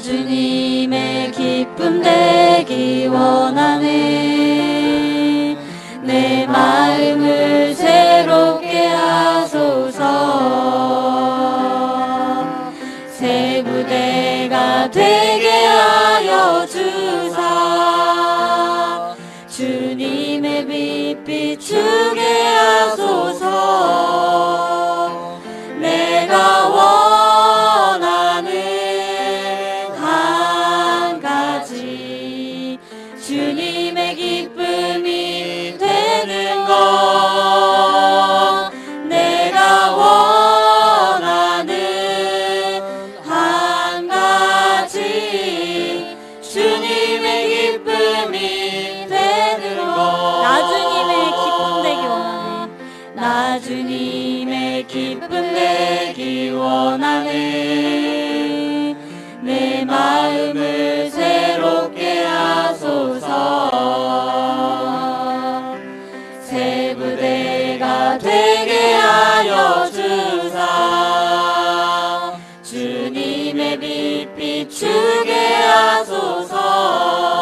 주님의 기쁨 되기 원하 주님의 빛 비추게 하소서.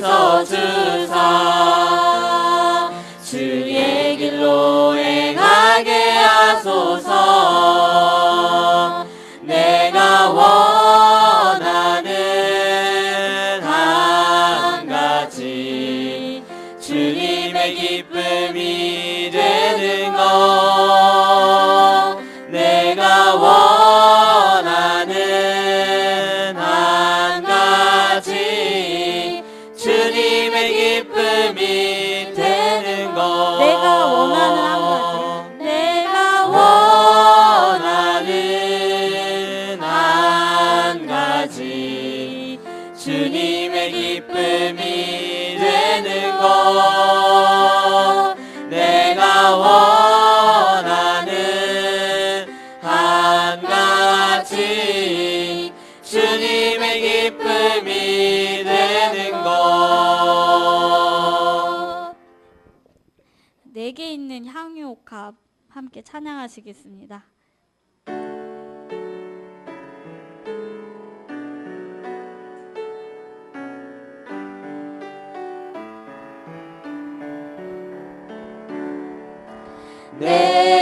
멈춰 주사. 함께 찬양하시겠습니다. 네.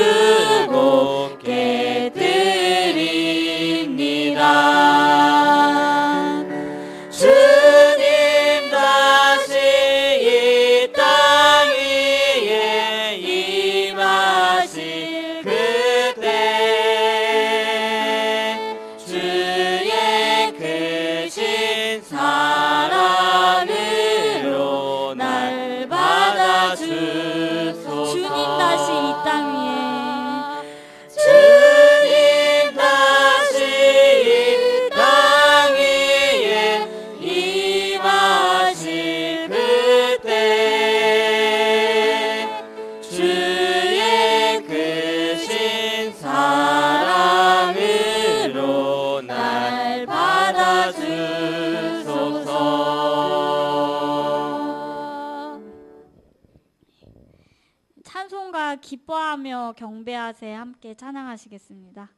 주고 경배하세 함께 찬양하시겠습니다.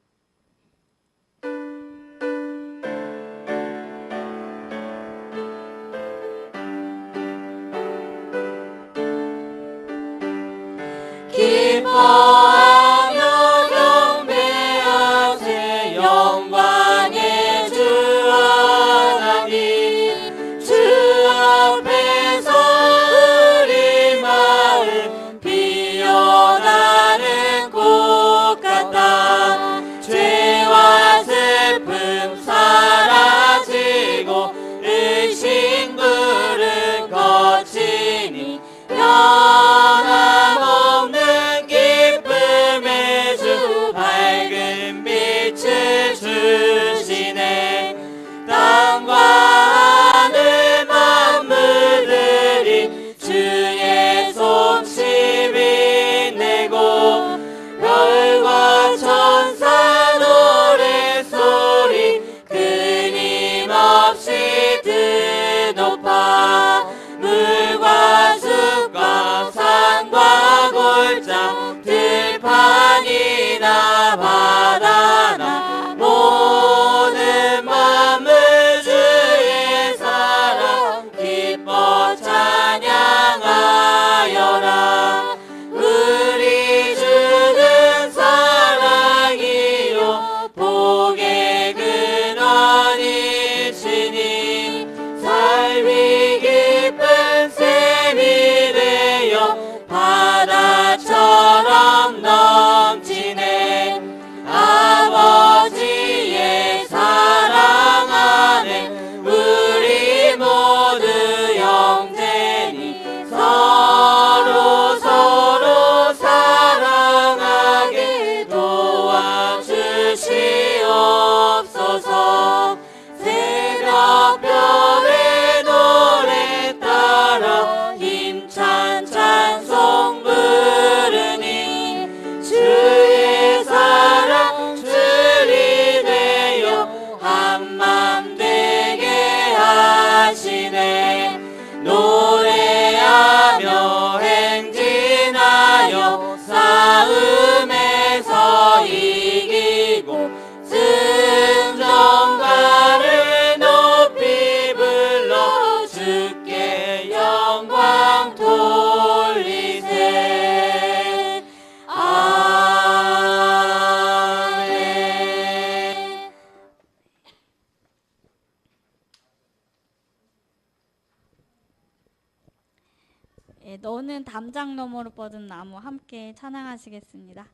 뻗은 나무 함께 찬양하시겠습니다.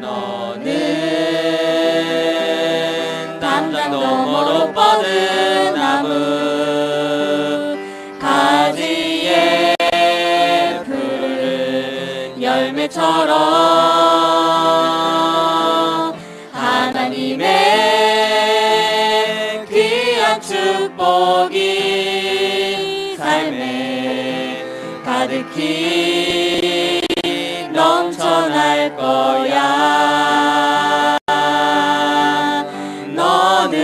너는 담장 너머로 뻗은 나무 처럼 거야. 너는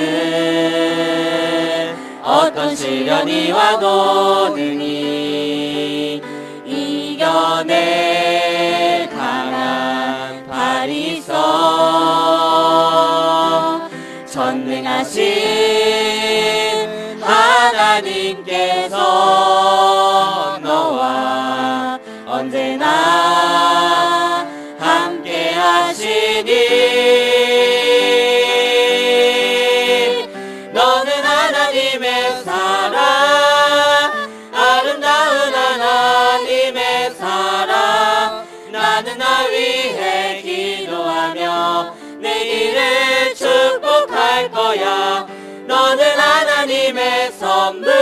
어떤 시련이 와도 능히 이겨낼 강한 발이 있어. 전능하신 하나님께서 너는 하나님의 사랑 아름다운 하나님의 사랑. 나는 나 위해 기도하며 내일을 축복할 거야. 너는 하나님의 선물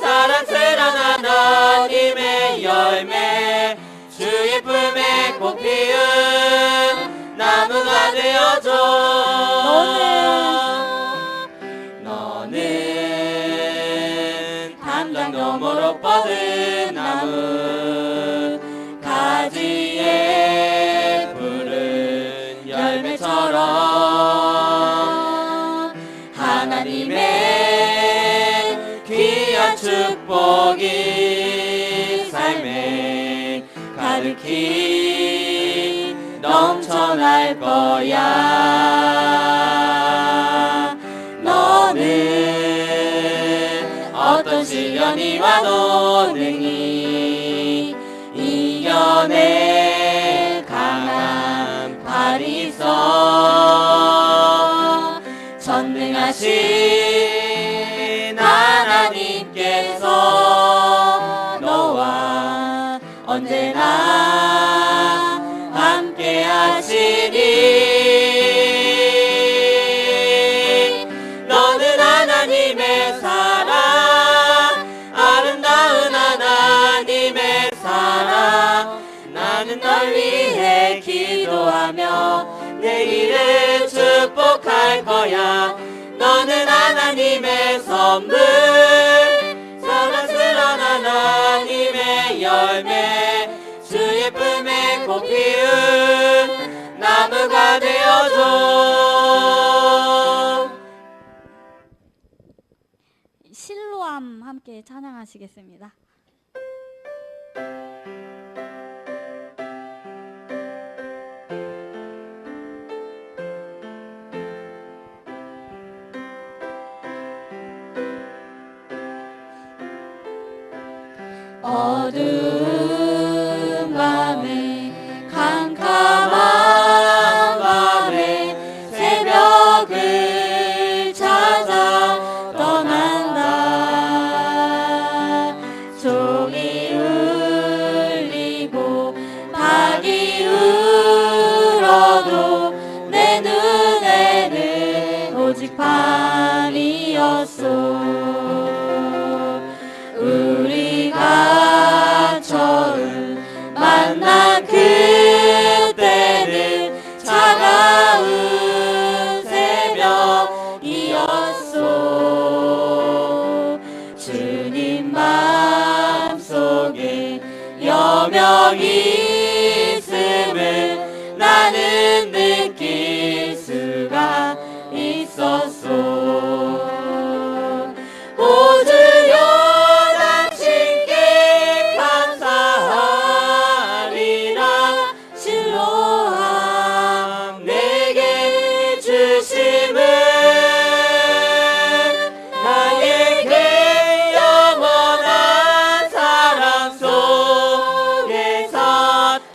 사랑스런 하나님의 열매. 주의 품에 꽃 피운 되어줘 너는 담장 너머로 뻗은 나무 가지에 푸른 열매처럼 하나님의 귀한 축복이 삶에 가득히 넘쳐날 거야. 너는 어떤 시련이 와도 능히 이겨낼 강한 발이 있어 전능하신 하나님께서 너와 언제나 나는 널 위해 기도하며 내 일을 축복할 거야 너는 하나님의 선물 사랑스런 하나님의 열매 주의 품에 꽃 피운 나무가 되어줘 실로암 함께 찬양하시겠습니다. 어두운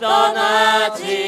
떠나지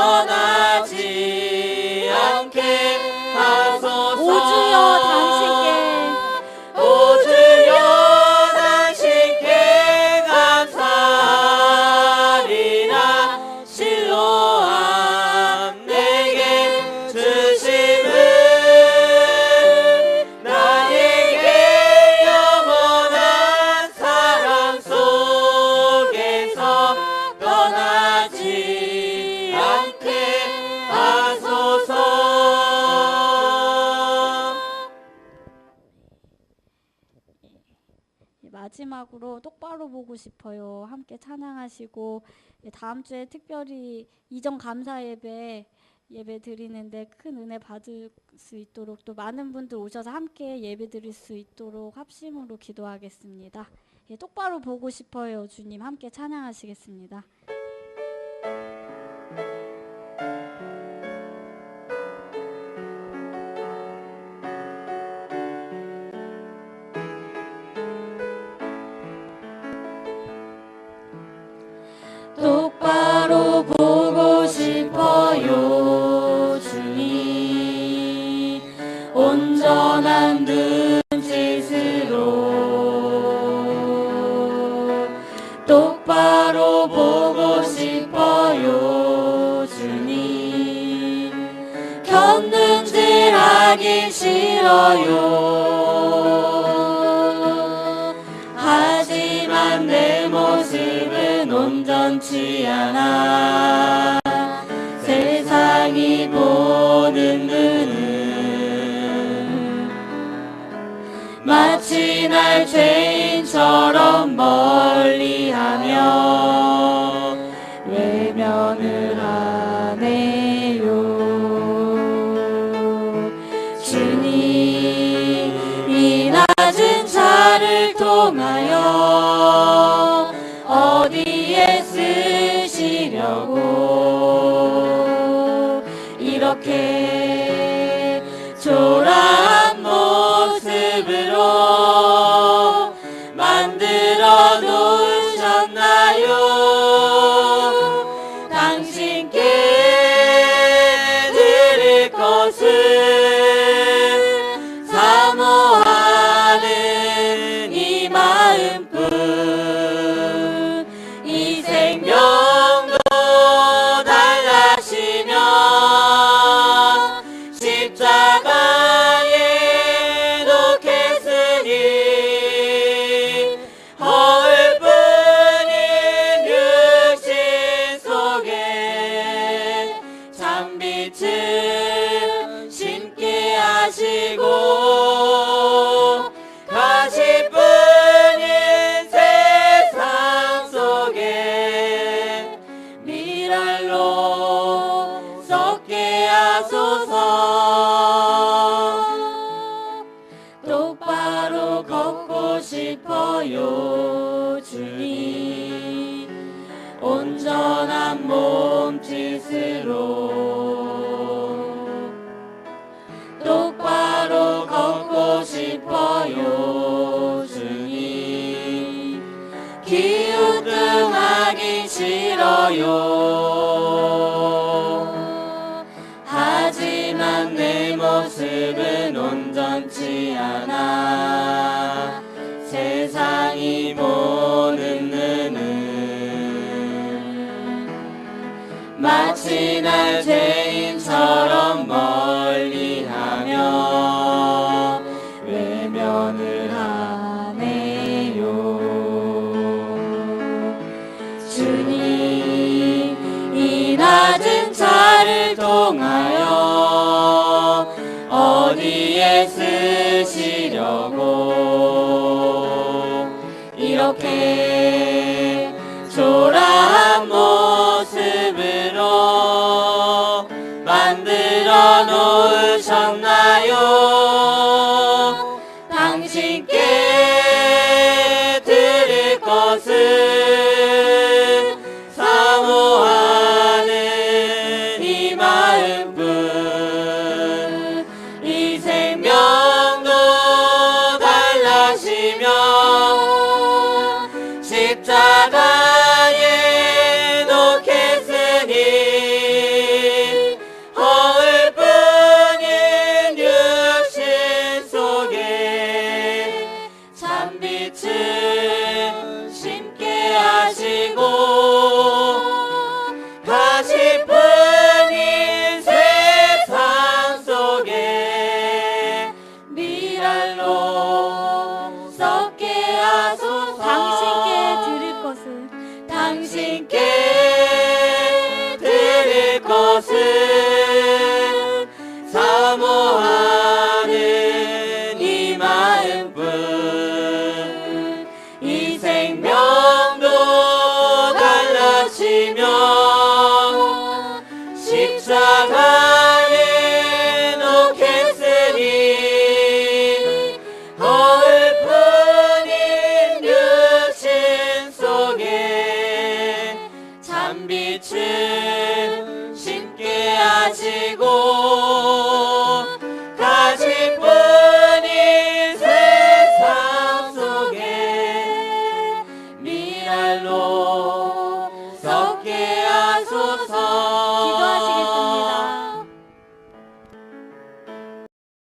All night. 보고 싶어요. 함께 찬양하시고 예, 다음 주에 특별히 이전 감사 예배 예배 드리는데 큰 은혜 받을 수 있도록 또 많은 분들 오셔서 함께 예배 드릴 수 있도록 합심으로 기도하겠습니다. 예, 똑바로 보고 싶어요. 주님 함께 찬양하시겠습니다. 똑바로 보고 싶어요 주님. 곁눈질하기 싫어요. 하지만 내 모습은 온전치 않아. 세상이 보는 눈은 마치 날 죄인 처럼 멀리하며 외면을 하네요. 주님 이 낮은 자를 통하여 어디에 쓰시려고 이렇게 통하여 어디에 쓰시려고? 이렇게